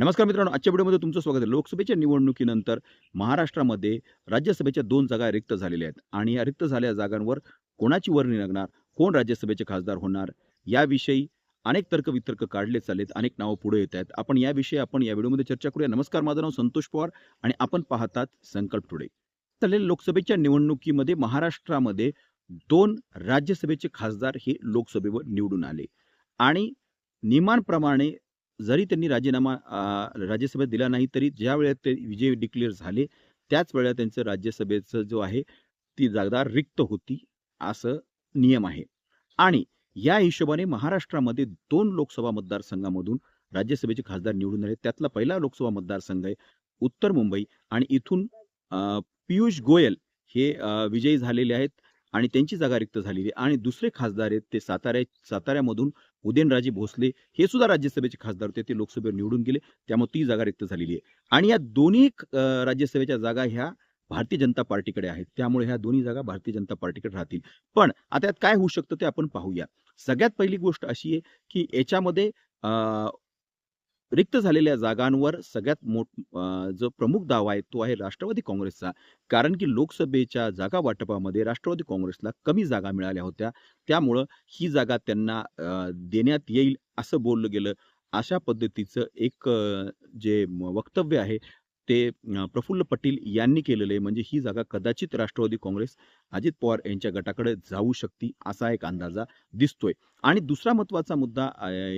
नमस्कार मित्रांनो आजच्या व्हिडिओमध्ये तुमचं स्वागत आहे. लोकसभेच्या निवडणुकीनंतर महाराष्ट्रामध्ये राज्यसभेच्या दोन जागा रिक्त झालेल्या आहेत आणि या रिक्त झालेल्या जागांवर कोणाची वर्णी लागणार? कोण राज्यसभेचे खासदार होणार? याविषयी अनेक तर्कवितर्क काढले चाललेत अनेक नावं पुढे येत आहेत. आपण याविषयी आपण या व्हिडिओमध्ये चर्चा करूया. नमस्कार माझं नाव संतोष पवार आणि आपण पाहतात संकल्प टुडे. चाललेल्या लोकसभेच्या निवडणुकीमध्ये महाराष्ट्रामध्ये दोन राज्यसभेचे खासदार हे लोकसभेवर निवडून आले आणि नियमांप्रमाणे जरी त्यांनी राजीनामा राज्यसभेत दिला नाही तरी ज्या वेळेत ते विजय डिक्लेअर झाले त्याच वेळेला त्यांचं राज्यसभेचं जो आहे ती जागा रिक्त होती असं नियम आहे. आणि या हिशोबाने महाराष्ट्रामध्ये दोन लोकसभा मतदारसंघामधून राज्यसभेचे खासदार निवडून आले. त्यातला पहिला लोकसभा मतदारसंघ आहे उत्तर मुंबई आणि इथून पियुष गोयल हे विजयी झालेले आहेत. आणि त्यांची जागा रिक्त झालेली आहे. आणि दुसरे खासदार आहेत ते साताऱ्या साताऱ्यामधून उदयनराजे भोसले हे सुद्धा राज्यसभेचे खासदार होते. ते लोकसभेवर निवडून गेले. त्यामुळे ती जागा रिक्त झालेली आहे. आणि या दोन्ही राज्यसभेच्या जागा ह्या भारतीय जनता पार्टीकडे आहेत. त्यामुळे ह्या दोन्ही जागा भारतीय जनता पार्टीकडे राहतील. पण आता यात काय होऊ शकतं ते आपण पाहूया. सगळ्यात पहिली गोष्ट अशी आहे की याच्यामध्ये रिक्त झालेल्या जागांवर सगळ्यात मोठ जो प्रमुख दावा आहे तो आहे राष्ट्रवादी काँग्रेसचा. कारण की लोकसभेच्या जागा वाटपामध्ये राष्ट्रवादी काँग्रेसला कमी जागा मिळाल्या होत्या. त्यामुळं ही जागा त्यांना देण्यात येईल असं बोललं गेलं. अशा पद्धतीचं एक जे वक्तव्य आहे ते प्रफुल्ल पटेल यांनी केलेलं आहे. म्हणजे ही जागा कदाचित राष्ट्रवादी काँग्रेस अजित पवार यांच्या गटाकडे जाऊ शकते असा एक अंदाजा दिसतोय. आणि दुसरा महत्त्वाचा मुद्दा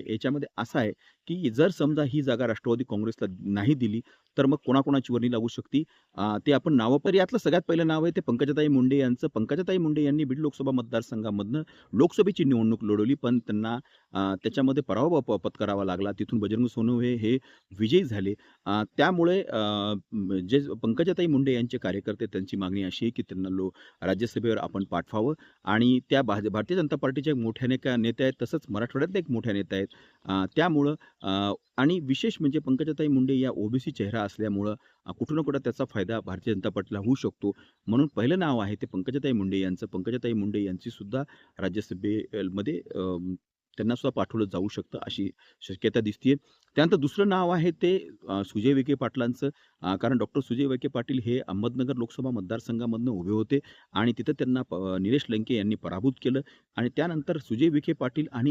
याच्यामध्ये असा आहे की जर समजा ही जागा राष्ट्रवादी काँग्रेसला नाही दिली तर मग कोणाकोणाची वर्णी लागू शकते? ते आपण नावं पर यातलं सगळ्यात पहिलं नाव आहे ते पंकजाताई मुंडे यांचं. पंकजाताई मुंडे यांनी बीड लोकसभा मतदारसंघामधनं लोकसभेची निवडणूक लढवली पण त्यांना त्याच्यामध्ये पराभव प- पत्करावा लागला. तिथून बजरंग सोनवणे हे विजयी झाले. त्यामुळे जे पंकजाताई मुंडे यांचे कार्यकर्ते त्यांची मागणी अशी आहे की त्यांना लो राज्यसभेवर आपण पाठवावं आणि त्या भा- भारतीय जनता पार्टीच्या एक मोठ्या नेत्या नेत्या आहेत तसंच मराठवाड्यातल्या एक मोठ्या नेत्या आहेत. त्यामुळं आणि विशेष म्हणजे पंकजाताई मुंडे या ओबीसी चेहरा असल्यामुळं कुठं ना कुठं त्याचा फायदा भारतीय जनता पार्टीला होऊ शकतो. म्हणून पहिलं नाव आहे ते पंकजाताई मुंडे यांचं. पंकजाताई मुंडे यांची सुद्धा राज्यसभेमध्ये त्यांना सुद्धा पाठवलं जाऊ शकतं अशी शक्यता दिसते त्यानंतर दुसरं नाव आहे ते सुजय विखे पाटलांचं. कारण डॉक्टर सुजय विखे पाटील हे अहमदनगर लोकसभा मतदारसंघामधनं उभे होते आणि तिथं त्यांना प- निलेश लंके यांनी पराभूत केलं. आणि त्यानंतर सुजय विखे पाटील आणि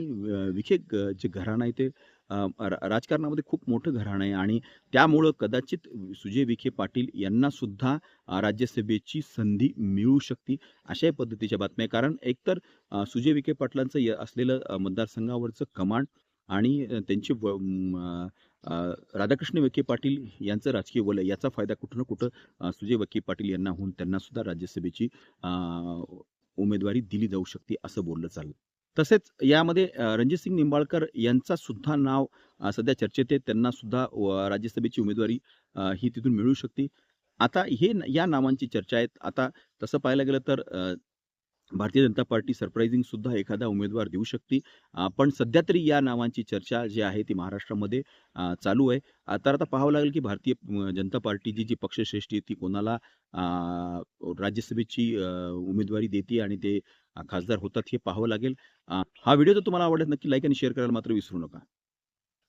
विखे जे घराणं आहे ते राजकारणामध्ये खूप मोठं घराणं आहे आणि त्यामुळं कदाचित सुजय विखे पाटील यांना सुद्धा राज्यसभेची संधी मिळू शकते अशाही पद्धतीच्या बातम्या. आहे कारण एकतर सुजय विखे पाटलांचं असलेलं मतदारसंघावरचं कमांड आणि त्यांचे व- राधाकृष्ण विखे पाटील यांचं राजकीय वलय याचा फायदा कुठं ना कुठं सुजय विखे पाटील यांना होऊन त्यांना सुद्धा राज्यसभेची उमेदवारी दिली जाऊ शकते असं बोललं चाललं. तसेच यामध्ये रणजित रणजितसिंग निंबाळकर यांचा सुद्धा नाव सध्या चर्चेत आहे. त्यांना सुद्धा राज्यसभेची उमेदवारी ही तिथून मिळू शकते. आता हे या नावांची चर्चा आहेत. आता तसं पाहायला गेलं तर भारतीय जनता पार्टी सरप्राइझिंग सुद्धा एखादा उमेदवार देऊ शकते. पण सध्या तरी या नावांची चर्चा जी आहे ती महाराष्ट्रामध्ये चालू आहे. तर आता पाहावं लागेल की भारतीय जनता पार्टी जी जी पक्षश्रेष्ठी ती कोणाला राज्यसभेची उमेदवारी देते आणि ते खासदार होतात हे पाहावं लागेल. हा व्हिडिओ जर तुम्हाला आवडला नक्की लाईक आणि शेअर करायला मात्र विसरू नका.